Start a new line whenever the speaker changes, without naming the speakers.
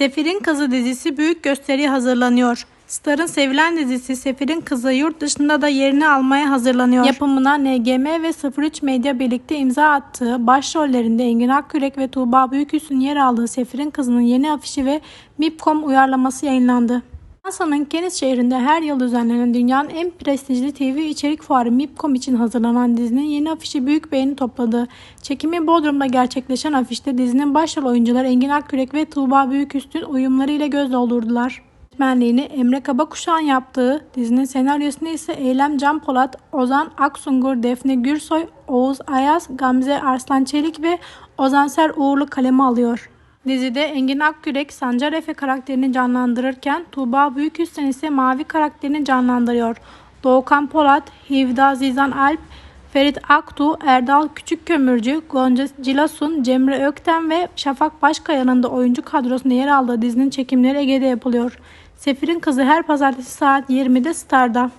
Sefir'in Kızı dizisi büyük gösteriye hazırlanıyor. Star'ın sevilen dizisi Sefir'in Kızı yurt dışında da yerini almaya hazırlanıyor. Yapımına NGM ve 03 Medya birlikte imza attığı başrollerinde Engin Akkürek ve Tuğba Büyüküstün yer aldığı Sefir'in Kızı'nın yeni afişi ve MIPCOM uyarlaması yayınlandı. Fransa'nın Cannes şehrinde her yıl düzenlenen dünyanın en prestijli TV içerik fuarı MIPCOM için hazırlanan dizinin yeni afişi büyük beğeni topladı. Çekimi Bodrum'da gerçekleşen afişte dizinin başrol oyuncuları Engin Akkürek ve Tuğba Büyüküstün uyumlarıyla göz doldurdular. Yönetmenliğini Emre Kabakuşak'ın yaptığı dizinin senaryosunu ise Eylem Can Polat, Ozan Aksungur, Defne Gürsoy, Oğuz Ayaz, Gamze Arslan Çelik ve Ozanser Uğurlu kaleme alıyor. Dizide Engin Akkürek Sancar Efe karakterini canlandırırken Tuğba Büyüküstün ise Mavi karakterini canlandırıyor. Doğukan Polat, Hivda Zizan Alp, Ferit Aktu, Erdal Küçükkömürcü, Gonca Cilasun, Cemre Ökten ve Şafak Başkaya'nın da oyuncu kadrosunda yer aldığı dizinin çekimleri Ege'de yapılıyor. Sefir'in Kızı her pazartesi saat 20'de Star'da.